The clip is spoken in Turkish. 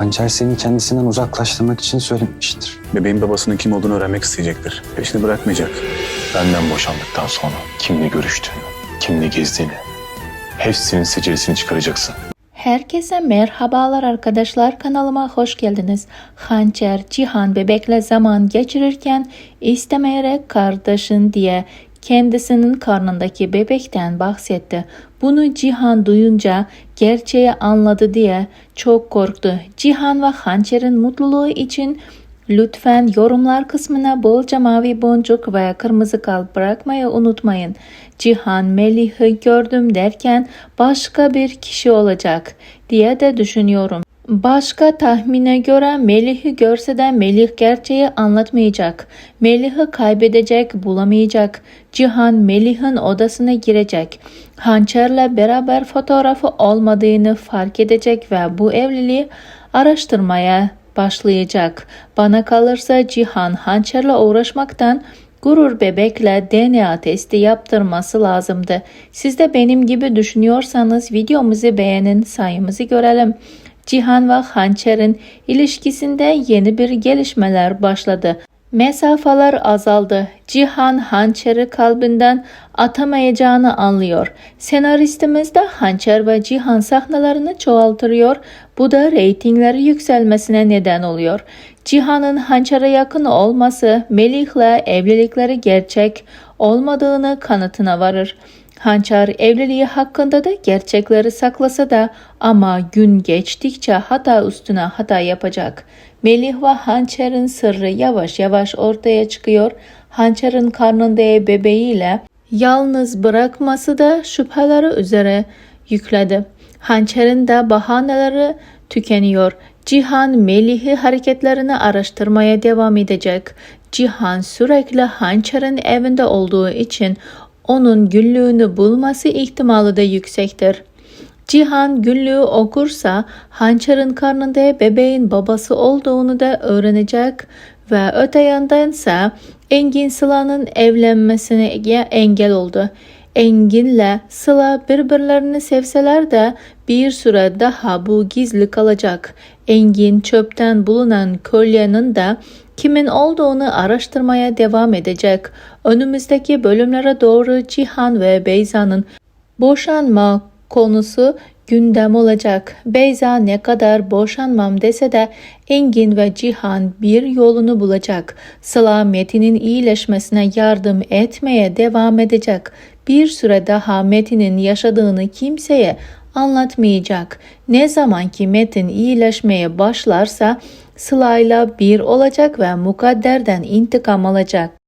Hançer seni kendisinden uzaklaştırmak için söylemiştir. Bebeğin babasının kim olduğunu öğrenmek isteyecektir. Peşini bırakmayacak. Benden boşandıktan sonra kimle görüştüğünü, kimle gezdiğini, hepsinin seceresini çıkaracaksın. Herkese merhabalar arkadaşlar kanalıma hoş geldiniz. Hançer Cihan bebekle zaman geçirirken istemeyerek kardeşin diye kendisinin karnındaki bebekten bahsetti. Bunu Cihan duyunca gerçeği anladı diye çok korktu. Cihan ve Hançer'in mutluluğu için Lütfen yorumlar kısmına bolca mavi boncuk ve kırmızı kalp bırakmayı unutmayın. Cihan Melih'i gördüm derken başka bir kişi olacak diye de düşünüyorum. Başka tahmine göre Melih'i görse de Melih gerçeği anlatmayacak. Melih'i kaybedecek, bulamayacak. Cihan Melih'in odasına girecek. Hançer'le beraber fotoğrafı olmadığını fark edecek ve bu evliliği araştırmaya başlayacak. Bana kalırsa Cihan hançerle uğraşmaktan gurur bebekle DNA testi yaptırması lazımdı. Siz de benim gibi düşünüyorsanız videomuzu beğenin sayımızı görelim. Cihan ve Hançer'in ilişkisinde yeni bir gelişmeler başladı. Mesafeler azaldı. Cihan Hançer'i kalbinden atamayacağını anlıyor. Senaristimiz de Hançer ve Cihan sahnelerini çoğaltırıyor. Bu da reytingleri yükselmesine neden oluyor. Cihan'ın Hançer'e yakın olması Melih'le evlilikleri gerçek olmadığını kanıtına varır. Hançer evliliği hakkında da gerçekleri saklasa da ama gün geçtikçe hata üstüne hata yapacak. Melih ve Hançer'in sırrı yavaş yavaş ortaya çıkıyor. Hançer'in karnında bebeğiyle yalnız bırakması da şüpheleri üzere yükledi. Hançer'in de bahaneleri tükeniyor. Cihan Melih'i hareketlerini araştırmaya devam edecek. Cihan sürekli Hançer'in evinde olduğu için onun günlüğünü bulması ihtimali de yüksektir. Cihan günlüğü okursa Hançer'in karnında bebeğin babası olduğunu da öğrenecek ve öte yandansa Engin Sıla'nın evlenmesine engel oldu. Engin'le Sıla birbirlerini sevseler de bir süre daha bu gizli kalacak. Engin çöpten bulunan kolyenin de kimin olduğunu araştırmaya devam edecek. Önümüzdeki bölümlere doğru Cihan ve Beyza'nın boşanma konusu gündem olacak. Beyza ne kadar boşanmam dese de Engin ve Cihan bir yolunu bulacak. Sıla Metin'in iyileşmesine yardım etmeye devam edecek. Bir süre daha Metin'in yaşadığını kimseye anlatmayacak. Ne zaman ki Metin iyileşmeye başlarsa Sıla'yla bir olacak ve mukadderden intikam alacak.